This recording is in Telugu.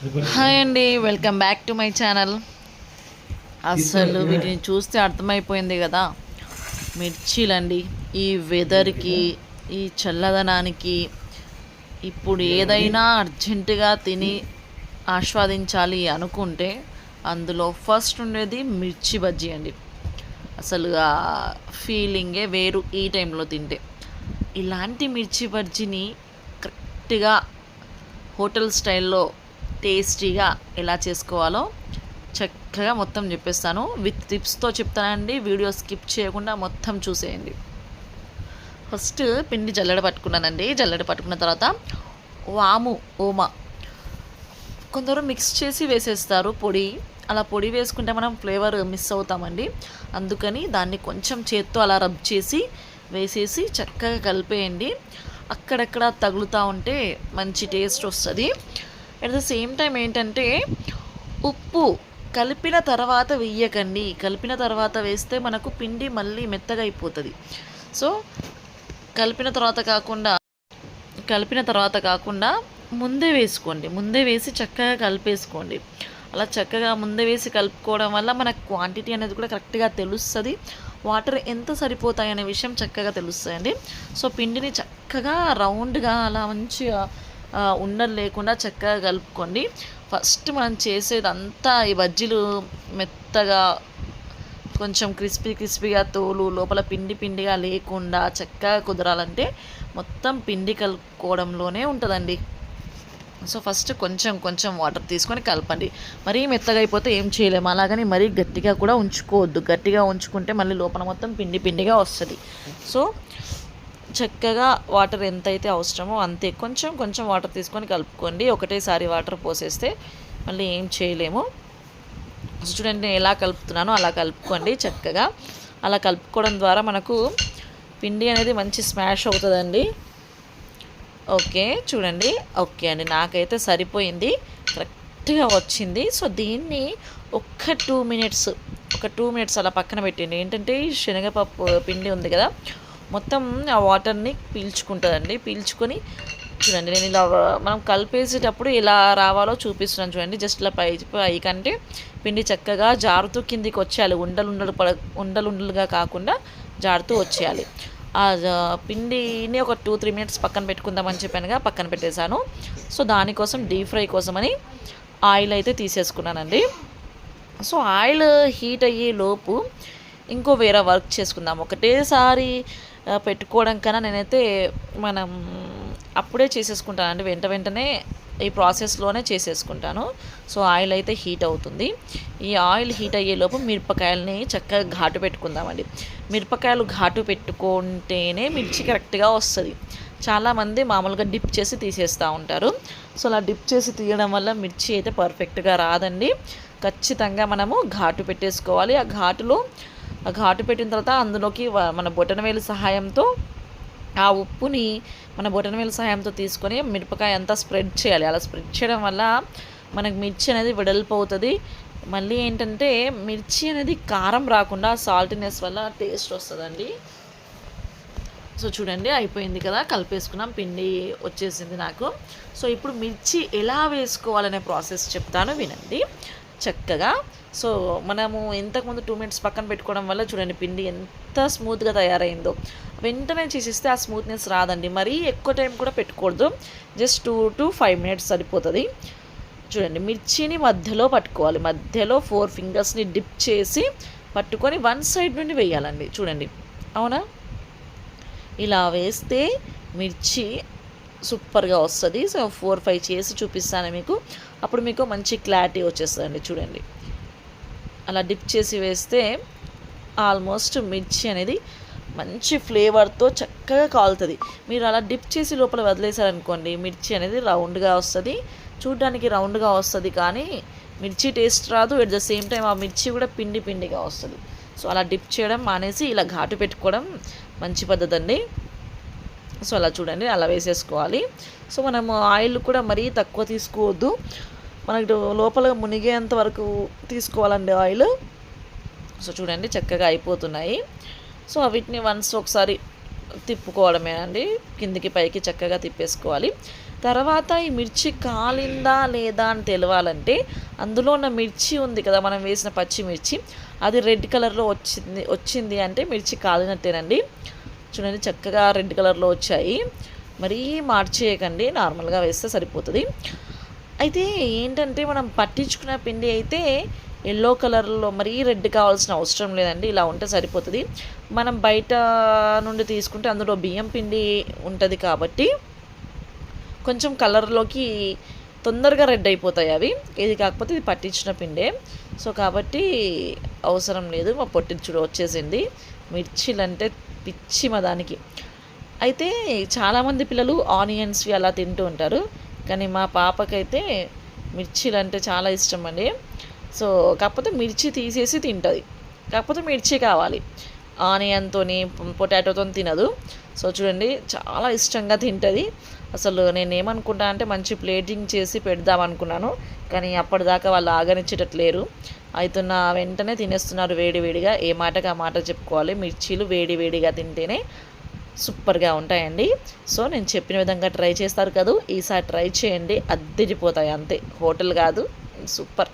హాయ్ అండి welcome back to my channel. అసలు వీటిని చూస్తే అర్థమైపోయింది కదా. మిర్చీలండి ఈ వెదర్కి ఈ చల్లదనానికి ఇప్పుడు ఏదైనా అర్జెంటుగా తిని ఆస్వాదించాలి అనుకుంటే అందులో ఫస్ట్ ఉండేది మిర్చి బజ్జీ అండి. అసలు ఆ ఫీలింగే వేరు ఈ టైంలో తింటే. ఇలాంటి మిర్చి బజ్జీని కరెక్ట్గా హోటల్ స్టైల్లో టేస్టీగా ఎలా చేసుకోవాలో చక్కగా మొత్తం చెప్పేస్తాను. విత్ టిప్స్తో చెప్తానండి. వీడియో స్కిప్ చేయకుండా మొత్తం చూసేయండి. ఫస్ట్ పిండి జల్లెడ పట్టుకున్నానండి. జల్లెడ పట్టుకున్న తర్వాత వాము ఓమ కొందరు మిక్స్ చేసి వేసేస్తారు పొడి. అలా పొడి వేసుకుంటే మనం ఫ్లేవర్ మిస్ అవుతామండి. అందుకని దాన్ని కొంచెం చేత్తో అలా రబ్ చేసి వేసేసి చక్కగా కలిపేయండి. అక్కడక్కడ తగులుతూ ఉంటే మంచి టేస్ట్ వస్తుంది. అట్ ద సేమ్ టైం ఏంటంటే ఉప్పు కలిపిన తర్వాత వెయ్యకండి కలిపిన తర్వాత వేస్తే మనకు పిండి మళ్ళీ మెత్తగా అయిపోతుంది. సో కలిపిన తర్వాత కాకుండా కలిపిన తర్వాత కాకుండా ముందే వేసుకోండి. ముందే వేసి చక్కగా కలిపేసుకోండి. అలా చక్కగా ముందే వేసి కలుపుకోవడం వల్ల మనకు క్వాంటిటీ అనేది కూడా కరెక్ట్గా తెలుస్తుంది. వాటర్ ఎంత సరిపోతాయి అనే విషయం చక్కగా తెలుస్తాయండి. సో పిండిని చక్కగా రౌండ్గా అలా మంచిగా ఉన్నది లేకుండా చక్కగా కలుపుకోండి. ఫస్ట్ మనం చేసేదంతా ఈ బజ్జీలు మెత్తగా కొంచెం క్రిస్పీ క్రిస్పీగా తోలు లోపల పిండి పిండిగా లేకుండా చక్కగా కుదరాలంటే మొత్తం పిండి కలుపుకోవడంలోనే ఉంటుందండి. సో ఫస్ట్ కొంచెం కొంచెం వాటర్ తీసుకొని కలపండి. మరీ మెత్తగా అయిపోతే ఏం చేయలేము. అలాగని మరీ గట్టిగా కూడా ఉంచుకోవద్దు. గట్టిగా ఉంచుకుంటే మళ్ళీ లోపల మొత్తం పిండి పిండిగా వస్తుంది. సో చక్కగా వాటర్ ఎంతైతే అవసరమో అంతే. కొంచెం కొంచెం వాటర్ తీసుకొని కలుపుకోండి. ఒకటేసారి వాటర్ పోసేస్తే మళ్ళీ ఏం చేయలేము. చూడండి నేను ఎలా కలుపుతున్నానో అలా కలుపుకోండి చక్కగా. అలా కలుపుకోవడం ద్వారా మనకు పిండి అనేది మంచి స్మాష్ అవుతుందండి. ఓకే చూడండి. ఓకే అండి నాకైతే సరిపోయింది. కరెక్ట్గా వచ్చింది. సో దీన్ని ఒక్క టూ మినిట్స్ ఒక టూ మినిట్స్ అలా పక్కన పెట్టండి. ఏంటంటే శనగపప్పు పిండి ఉంది కదా మొత్తం ఆ వాటర్ని పీల్చుకుంటుందండి. పీల్చుకొని చూడండి నేను ఇలా మనం కలిపేసేటప్పుడు ఇలా రావాలో చూపిస్తున్నాను చూడండి. జస్ట్ ఇలా పై పైకంటే పిండి చక్కగా జారుతూ కిందికి వచ్చేయాలి. ఉండలు ఉండలు పడ ఉండలు ఉండలుగా కాకుండా జారుతూ వచ్చేయాలి. ఆ పిండిని ఒక టూ త్రీ మినిట్స్ పక్కన పెట్టుకుందామని చెప్పానుగా పక్కన పెట్టేశాను. సో దానికోసం డీప్ ఫ్రై కోసమని ఆయిల్ అయితే తీసేసుకున్నానండి. సో ఆయిల్ హీట్ అయ్యే లోపు ఇంకో వేరే వర్క్ చేసుకుందాం. ఒకటేసారి పెట్టుకోవడం కన్నా నేనైతే మనం అప్పుడే చేసేసుకుంటానండి. వెంట వెంటనే ఈ ప్రాసెస్లోనే చేసేసుకుంటాను. సో ఆయిల్ అయితే హీట్ అవుతుంది. ఈ ఆయిల్ హీట్ అయ్యేలోపు మిరపకాయలని చక్కగా ఘాటు పెట్టుకుందామండి. మిరపకాయలు ఘాటు పెట్టుకుంటేనే మిర్చి కరెక్ట్గా వస్తుంది. చాలామంది మామూలుగా డిప్ చేసి తీసేస్తూ ఉంటారు. సో అలా డిప్ చేసి తీయడం వల్ల మిర్చి అయితే పర్ఫెక్ట్గా రాదండి. ఖచ్చితంగా మనము ఘాటు పెట్టేసుకోవాలి. ఆ ఘాటులో ఘాటు పెట్టిన తర్వాత అందులోకి మన బొటనవేలు సహాయంతో ఆ ఉప్పుని మన బొటనవేలు సహాయంతో తీసుకొని మిరపకాయ అంతా స్ప్రెడ్ చేయాలి. అలా స్ప్రెడ్ చేయడం వల్ల మనకు మిర్చి అనేది వెడల్పు అవుతుంది మళ్ళీ ఏంటంటే మిర్చి అనేది కారం రాకుండా సాల్టినెస్ వల్ల టేస్ట్ వస్తుందండి. సో చూడండి అయిపోయింది కదా కలిపేసుకున్నాం పిండి వచ్చేసింది నాకు. సో ఇప్పుడు మిర్చి ఎలా వేసుకోవాలనే ప్రాసెస్ చెప్తాను వినండి. చక్కగా. సో మనము ఇంతకుముందు టూ మినిట్స్ పక్కన పెట్టుకోవడం వల్ల చూడండి పిండి ఎంత స్మూత్గా తయారైందో. వెంటనే చేసేస్తే ఆ స్మూత్నెస్ రాదండి. మరీ ఎక్కువ టైం కూడా పెట్టుకూడదు just two to five minutes సరిపోతుంది. చూడండి మిర్చిని మధ్యలో పట్టుకోవాలి. మధ్యలో ఫోర్ ఫింగర్స్ని డిప్ చేసి పట్టుకొని వన్ సైడ్ నుండి వేయాలండి. చూడండి అవునా? ఇలా వేస్తే మిర్చి సూపర్గా వస్తుంది. సో ఫోర్ ఫైవ్ చేసి చూపిస్తాను మీకు. అప్పుడు మీకు మంచి క్లారిటీ వచ్చేస్తుందండి చూడండి. అలా డిప్ చేసి వేస్తే ఆల్మోస్ట్ మిర్చి అనేది మంచి ఫ్లేవర్తో చక్కగా కాలుతుంది. మీరు అలా డిప్ చేసి లోపల వదిలేసారనుకోండి మిర్చి అనేది రౌండ్గా వస్తుంది. చూడడానికి రౌండ్గా వస్తుంది కానీ మిర్చి టేస్ట్ రాదు. అట్ ద సేమ్ టైం ఆ మిర్చి కూడా పిండి పిండిగా వస్తుంది. సో అలా డిప్ చేయడం మానేసి ఇలా ఘాటు పెట్టుకోవడం మంచి పద్ధతి అండి సో అలా చూడండి అలా వేసేసుకోవాలి. సో మనము ఆయిల్ కూడా మరీ తక్కువ తీసుకోవద్దు. మనకు లోపల మునిగేంత వరకు తీసుకోవాలండి ఆయిల్. సో చూడండి చక్కగా అయిపోతున్నాయి. సో వీటిని వన్స్ ఒకసారి తిప్పుకోవడమేనండి కిందికి పైకి చక్కగా తిప్పేసుకోవాలి. తర్వాత ఈ మిర్చి కాలిందా లేదా అని తెలవాలంటే అందులో ఉన్న మిర్చి ఉంది కదా మనం వేసిన పచ్చిమిర్చి. అది రెడ్ కలర్లో వచ్చింది వచ్చింది అంటే మిర్చి కాలినట్టేనండి. చూడండి చక్కగా రెడ్ కలర్లో వచ్చాయి. మరీ మార్చేయకండి నార్మల్గా వేస్తే సరిపోతుంది. అయితే ఏంటంటే మనం పట్టించుకున్న పిండి అయితే ఎల్లో కలర్లో మరీ రెడ్ కావాల్సిన అవసరం లేదండి ఇలా ఉంటే సరిపోతుంది. మనం బయట నుండి తీసుకుంటే అందులో బియ్యం పిండి ఉంటుంది కాబట్టి కొంచెం కలర్లోకి తొందరగా రెడ్ అయిపోతాయి అవి. ఇది కాకపోతే ఇది పట్టించిన పిండే. సో కాబట్టి అవసరం లేదు మా పొట్టించుడు వచ్చేసింది. మిర్చిలు అంటే పిచ్చి మా దానికి అయితే చాలామంది పిల్లలు ఆనియన్స్వి అలా తింటూ ఉంటారు. కానీ మా పాపకైతే మిర్చీలు అంటే చాలా ఇష్టం అండి. సో కాకపోతే మిర్చి తీసేసి తింటుంది. కాకపోతే మిర్చి కావాలి. ఆనియన్తో పొటాటోతో తినదు. సో చూడండి చాలా ఇష్టంగా తింటుంది. అసలు నేను ఏమనుకుంటా అంటే మంచి ప్లేటింగ్ చేసి పెడదాం అనుకున్నాను. కానీ అప్పటిదాకా వాళ్ళు ఆగనిచ్చేటట్లేరు. అవుతున్న వెంటనే తినేస్తున్నారు వేడివేడిగా ఏ మాటకు ఆ మాట చెప్పుకోవాలి. మిర్చీలు వేడి వేడిగా తింటేనే సూపర్గా ఉంటాయండి. సో నేను చెప్పిన విధంగా ట్రై చేస్తారు కదా. ఈసారి ట్రై చేయండి. అద్దెరిపోతాయి అంతే. హోటల్ కాదు. సూపర్.